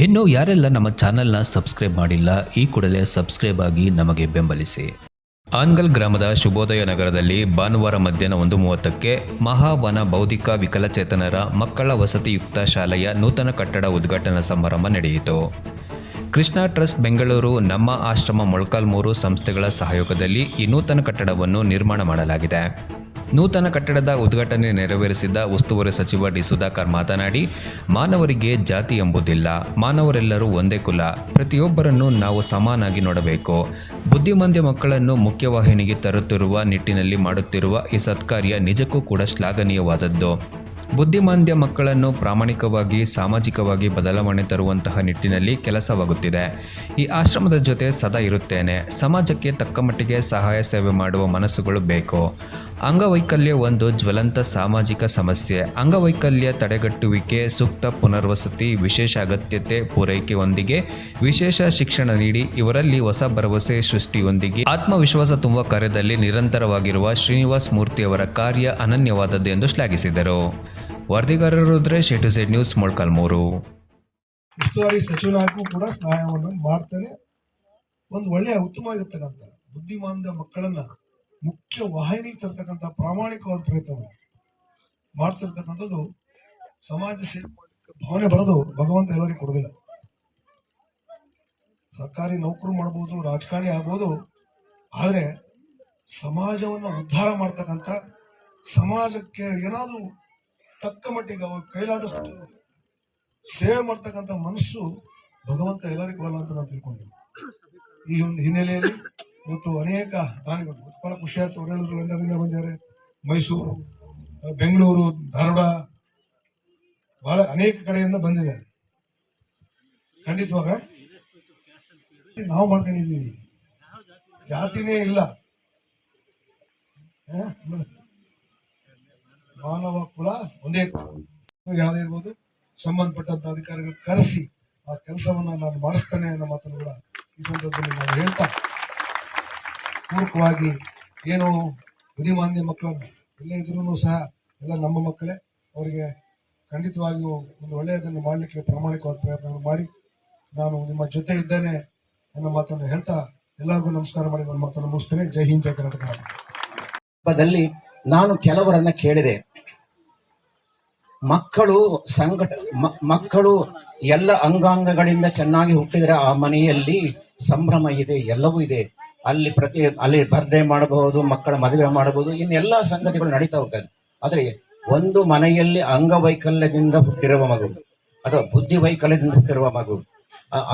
ಇನ್ನು ಯಾರೆಲ್ಲ ನಮ್ಮ ಚಾನೆಲ್ನ ಸಬ್ಸ್ಕ್ರೈಬ್ ಮಾಡಿಲ್ಲ, ಈ ಕೂಡಲೇ ಸಬ್ಸ್ಕ್ರೈಬ್ ಆಗಿ ನಮಗೆ ಬೆಂಬಲಿಸಿ. ಆನ್ಗಲ್ ಗ್ರಾಮದ ಶುಭೋದಯ ನಗರದಲ್ಲಿ ಭಾನುವಾರ ಮಧ್ಯಾಹ್ನ ಒಂದು ಮೂವತ್ತಕ್ಕೆ ಮಹಾವನ ಬೌದ್ಧಿಕ ವಿಕಲಚೇತನರ ಮಕ್ಕಳ ವಸತಿಯುಕ್ತ ಶಾಲೆಯ ನೂತನ ಕಟ್ಟಡ ಉದ್ಘಾಟನಾ ಸಮಾರಂಭ ನಡೆಯಿತು. ಕೃಷ್ಣ ಟ್ರಸ್ಟ್ ಬೆಂಗಳೂರು ನಮ್ಮ ಆಶ್ರಮ ಮೊಳಕಾಲ್ಮೂರು ಸಂಸ್ಥೆಗಳ ಸಹಯೋಗದಲ್ಲಿ ಈ ನೂತನ ಕಟ್ಟಡವನ್ನು ನಿರ್ಮಾಣ ಮಾಡಲಾಗಿದೆ. ನೂತನ ಕಟ್ಟಡದ ಉದ್ಘಾಟನೆ ನೆರವೇರಿಸಿದ ಉಸ್ತುವಾರಿ ಸಚಿವ ಡಿ ಸುಧಾಕರ್ ಮಾತನಾಡಿ, ಮಾನವರಿಗೆ ಜಾತಿ ಎಂಬುದಿಲ್ಲ, ಮಾನವರೆಲ್ಲರೂ ಒಂದೇ ಕುಲ, ಪ್ರತಿಯೊಬ್ಬರನ್ನು ನಾವು ಸಮಾನಾಗಿ ನೋಡಬೇಕು. ಬುದ್ಧಿಮಂದ್ಯ ಮಕ್ಕಳನ್ನು ಮುಖ್ಯವಾಹಿನಿಗೆ ತರುತ್ತಿರುವ ನಿಟ್ಟಿನಲ್ಲಿ ಮಾಡುತ್ತಿರುವ ಈ ಸತ್ಕಾರ್ಯ ನಿಜಕ್ಕೂ ಕೂಡ ಶ್ಲಾಘನೀಯವಾದದ್ದು. ಬುದ್ಧಿಮಾಂದ್ಯ ಮಕ್ಕಳನ್ನು ಪ್ರಾಮಾಣಿಕವಾಗಿ, ಸಾಮಾಜಿಕವಾಗಿ ಬದಲಾವಣೆ ತರುವಂತಹ ನಿಟ್ಟಿನಲ್ಲಿ ಕೆಲಸವಾಗುತ್ತಿದೆ. ಈ ಆಶ್ರಮದ ಜೊತೆ ಸದಾ ಇರುತ್ತೇನೆ. ಸಮಾಜಕ್ಕೆ ತಕ್ಕಮಟ್ಟಿಗೆ ಸಹಾಯ ಸೇವೆ ಮಾಡುವ ಮನಸ್ಸುಗಳು ಬೇಕು. ಅಂಗವೈಕಲ್ಯ ಒಂದು ಜ್ವಲಂತ ಸಾಮಾಜಿಕ ಸಮಸ್ಯೆ. ಅಂಗವೈಕಲ್ಯ ತಡೆಗಟ್ಟುವಿಕೆ, ಸೂಕ್ತ ಪುನರ್ವಸತಿ, ವಿಶೇಷ ಅಗತ್ಯತೆ ಪೂರೈಕೆಯೊಂದಿಗೆ ವಿಶೇಷ ಶಿಕ್ಷಣ ನೀಡಿ, ಇವರಲ್ಲಿ ಹೊಸ ಭರವಸೆ ಸೃಷ್ಟಿಯೊಂದಿಗೆ ಆತ್ಮವಿಶ್ವಾಸ ತುಂಬುವ ಕಾರ್ಯದಲ್ಲಿ ನಿರಂತರವಾಗಿರುವ ಶ್ರೀನಿವಾಸ್ ಮೂರ್ತಿಯವರ ಕಾರ್ಯ ಅನನ್ಯವಾದದ್ದು ಎಂದು ಶ್ಲಾಘಿಸಿದರು. ವರದಿಗಾರರು ಟು ಝೆಡ್ ನ್ಯೂಸ್ ಮೊಳಕಾಲ್ಮೂರು ಉಸ್ತುವಾರಿ ಸಚಿವರಾಗೂ ಕೂಡ ಸಹಾಯವನ್ನು ಮಾಡ್ತಾರೆ. ಒಂದು ಒಳ್ಳೆಯ, ಉತ್ತಮವಾಗಿರ್ತಕ್ಕಂಥ, ಬುದ್ಧಿಮಾನದ ಮಕ್ಕಳನ್ನ ಮುಖ್ಯ ವಾಹಿನಿ ತರ್ತಕ್ಕಂಥ ಪ್ರಾಮಾಣಿಕವಾದ ಪ್ರಯತ್ನವನ್ನು ಮಾಡ್ತಿರ್ತಕ್ಕಂಥದ್ದು ಸಮಾಜ ಸೇವೆ ಭಾವನೆ ಬರೋದು ಭಗವಂತ ಎಲ್ಲರಿಗೂ ಕೊಡೋದಿಲ್ಲ ಸರ್ಕಾರಿ ನೌಕರು ಮಾಡ್ಬೋದು, ರಾಜಕಾರಣಿ ಆಗ್ಬೋದು, ಆದರೆ ಸಮಾಜವನ್ನು ಉದ್ಧಾರ ಮಾಡ್ತಕ್ಕಂಥ, ಸಮಾಜಕ್ಕೆ ಏನಾದರೂ ತಕ್ಕ ಮಟ್ಟಿಗೆ ಅವ್ರ ಕೈಲಾದಷ್ಟು ಸೇವೆ ಮಾಡ್ತಕ್ಕಂಥ ಮನಸ್ಸು ಭಗವಂತ ಎಲ್ಲರಿಗೂ ಬರಲ್ಲ ಅಂತ ನಾನು ತಿಳ್ಕೊಂಡಿದ್ದೀನಿ. ಈ ಒಂದು ಹಿನ್ನೆಲೆಯಲ್ಲಿ ಇವತ್ತು ಅನೇಕ ದಾನಿಗಳು ಬಹಳ ಖುಷಿ ಆಯ್ತು. ಅವ್ರು ಲಂಡನ್ನಿಂದ ಬಂದಿದ್ದಾರೆ. ಮೈಸೂರು ಬೆಂಗಳೂರು, ಧಾರವಾಡ, ಬಹಳ ಅನೇಕ ಕಡೆಯಿಂದ ಬಂದಿದ್ದಾರೆ. ಖಂಡಿತವಾಗ ನಾವು ಮಾಡ್ಕೊಂಡಿದ್ದೀವಿ. ಜಾತಿನೇ ಇಲ್ಲ? ಮಾನವ ಕುಲ ಒಂದೇ. ಯಾವುದೇ ಇರ್ಬೋದು ಸಂಬಂಧಪಟ್ಟಂತ ಅಧಿಕಾರಿಗಳು ಕರೆಸಿ ಆ ಕೆಲಸವನ್ನ ನಾನು ಮಾಡಿಸ್ತೇನೆ ಅನ್ನೋ ಮಾತನ್ನು ಕೂಡ ಈ ಸಂದರ್ಭದಲ್ಲಿ ನಾನು ಹೇಳ್ತಾ ಪೂರ್ವಕವಾಗಿ ಏನು ಬುದ್ಧಿಮಾಂದ್ಯ ಮಕ್ಕಳನ್ನು ಎಲ್ಲೇ ಇದ್ರೂ ಸಹ ಎಲ್ಲ ನಮ್ಮ ಮಕ್ಕಳೇ ಅವರಿಗೆ ಖಂಡಿತವಾಗಿಯೂ ಒಂದು ಒಳ್ಳೆಯದನ್ನು ಮಾಡಲಿಕ್ಕೆ ಪ್ರಾಮಾಣಿಕವಾದ ಪ್ರಯತ್ನವನ್ನು ಮಾಡಿ ನಾನು ನಿಮ್ಮ ಜೊತೆ ಇದ್ದೇನೆ ಅನ್ನೋ ಮಾತನ್ನು ಹೇಳ್ತಾ ಎಲ್ಲರಿಗೂ ನಮಸ್ಕಾರ ಮಾಡಿ ನನ್ನ ಮಾತನ್ನು ಮುಗಿಸ್ತೇನೆ. ಜೈ ಹಿಂದ್, ಜೈ ಕರ್ನಾಟಕ. ಹಬ್ಬದಲ್ಲಿ ನಾನು ಕೆಲವರನ್ನ ಕೇಳಿದೆ. ಮಕ್ಕಳು ಸಂಘಟ ಮಕ್ಕಳು ಎಲ್ಲ ಅಂಗಾಂಗಗಳಿಂದ ಚೆನ್ನಾಗಿ ಹುಟ್ಟಿದರೆ ಆ ಮನೆಯಲ್ಲಿ ಸಂಭ್ರಮ ಇದೆ, ಎಲ್ಲವೂ ಇದೆ. ಅಲ್ಲಿ ಪ್ರತಿ, ಅಲ್ಲಿ ಬರ್ಧೆ ಮಾಡಬಹುದು, ಮಕ್ಕಳ ಮದುವೆ ಮಾಡಬಹುದು ಇನ್ನೆಲ್ಲ ಸಂಗತಿಗಳು ನಡೀತಾ ಹೋಗ್ತದೆ. ಆದರೆ ಒಂದು ಮನೆಯಲ್ಲಿ ಅಂಗವೈಕಲ್ಯದಿಂದ ಹುಟ್ಟಿರುವ ಮಗು, ಅಥವಾ ಬುದ್ಧಿ ವೈಕಲ್ಯದಿಂದ ಹುಟ್ಟಿರುವ ಮಗು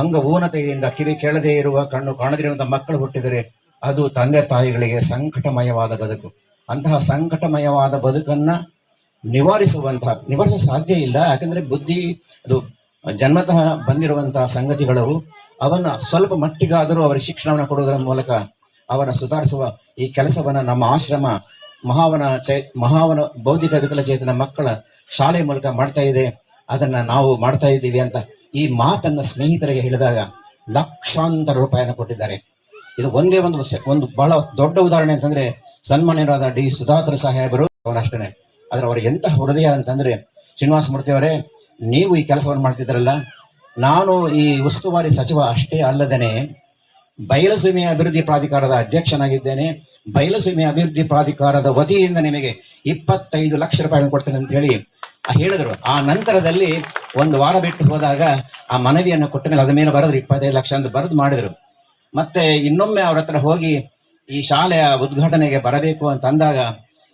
ಅಂಗ ಊನತೆಯಿಂದ ಕಿವಿ ಕೇಳದೇ ಇರುವ ಕಣ್ಣು ಕಾಣದಿರುವಂತಹ ಮಕ್ಕಳು ಹುಟ್ಟಿದರೆ ಅದು ತಂದೆ ತಾಯಿಗಳಿಗೆ ಸಂಕಟಮಯವಾದ ಬದುಕು. ಅಂತಹ ಸಂಕಟಮಯವಾದ ಬದುಕನ್ನ ನಿವಾರಿಸುವಂತಹ ನಿವಾರಿಸ ಸಾಧ್ಯ ಇಲ್ಲ. ಯಾಕಂದ್ರೆ ಬುದ್ಧಿ, ಅದು ಜನ್ಮತಃ ಬಂದಿರುವಂತಹ ಸಂಗತಿಗಳು ಅವನ್ನ ಸ್ವಲ್ಪ ಮಟ್ಟಿಗಾದರೂ ಅವರ ಶಿಕ್ಷಣವನ್ನು ಕೊಡುವುದರ ಮೂಲಕ ಅವನ ಸುಧಾರಿಸುವ ಈ ಕೆಲಸವನ್ನ ನಮ್ಮ ಆಶ್ರಮ ಮಹಾವನ ಚೈ, ಮಹಾವನ ಬೌದ್ಧಿಕ ವಿಕಲಚೇತನ ಮಕ್ಕಳ ಶಾಲೆ ಮೂಲಕ ಮಾಡ್ತಾ ಇದೆ. ಅದನ್ನ ನಾವು ಮಾಡ್ತಾ ಇದ್ದೀವಿ ಅಂತ ಈ ಮಾತನ್ನ ಸ್ನೇಹಿತರಿಗೆ ಹೇಳಿದಾಗ ಲಕ್ಷಾಂತರ ರೂಪಾಯಿಯನ್ನು ಕೊಟ್ಟಿದ್ದಾರೆ. ಇದು ಒಂದೇ ಒಂದು ಒಂದು ಬಹಳ ದೊಡ್ಡ ಉದಾಹರಣೆ ಅಂತಂದ್ರೆ ಸನ್ಮಾನ್ಯರಾದ ಡಿ ಸುಧಾಕರ್ ಸಾಹೇಬರು ಅವನಷ್ಟೇ ಆದ್ರೆ ಅವರು ಎಂತಹ ಹೃದಯ ಅಂತಂದ್ರೆ ಶ್ರೀನಿವಾಸ ಮೂರ್ತಿ ಅವರೇ, ನೀವು ಈ ಕೆಲಸವನ್ನು ಮಾಡ್ತಿದ್ರಲ್ಲ ನಾನು ಈ ಉಸ್ತುವಾರಿ ಸಚಿವ ಅಷ್ಟೇ ಅಲ್ಲದೇನೆ ಬಯಲುಸೀಮೆ ಅಭಿವೃದ್ಧಿ ಪ್ರಾಧಿಕಾರದ ಅಧ್ಯಕ್ಷನಾಗಿದ್ದೇನೆ. ಬಯಲುಸೀಮೆ ಅಭಿವೃದ್ಧಿ ಪ್ರಾಧಿಕಾರದ ವತಿಯಿಂದ ನಿಮಗೆ ಇಪ್ಪತ್ತೈದು ಲಕ್ಷ ರೂಪಾಯಿ ಕೊಡ್ತೇನೆ ಅಂತ ಹೇಳಿ ಹೇಳಿದ್ರು. ಆ ನಂತರದಲ್ಲಿ ಒಂದು ವಾರ ಬಿಟ್ಟು ಹೋದಾಗ ಆ ಮನವಿಯನ್ನು ಕೊಟ್ಟ ಮೇಲೆ ಅದ ಮೇಲೆ ಬರೆದ್ರು, ಇಪ್ಪತ್ತೈದು ಲಕ್ಷ ಅಂತ ಬರೆದು ಮಾಡಿದ್ರು. ಮತ್ತೆ ಇನ್ನೊಮ್ಮೆ ಅವರ ಹತ್ರ ಹೋಗಿ ಈ ಶಾಲೆಯ ಉದ್ಘಾಟನೆಗೆ ಬರಬೇಕು ಅಂತ ಅಂದಾಗ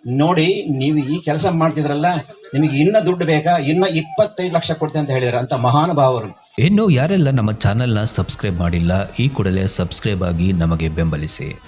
ನೋಡಿ, ನೀವು ಈ ಕೆಲಸ ಮಾಡ್ತಿದ್ರಲ್ಲ, ನಿಮಗೆ ಇನ್ನ ದುಡ್ಡು ಬೇಕಾ? ಇನ್ನ ಇಪ್ಪತ್ತೈದು ಲಕ್ಷ ಕೊಡ್ತೇನೆ ಅಂತ ಹೇಳಿದ್ರೆ. ಅಂತ ಮಹಾನುಭಾವರು. ಇನ್ನು ಯಾರೆಲ್ಲ ನಮ್ಮ ಚಾನೆಲ್ನ ಸಬ್ಸ್ಕ್ರೈಬ್ ಮಾಡಿಲ್ಲ, ಈ ಕೂಡಲೇ ಸಬ್ಸ್ಕ್ರೈಬ್ ಆಗಿ ನಮಗೆ ಬೆಂಬಲಿಸಿ.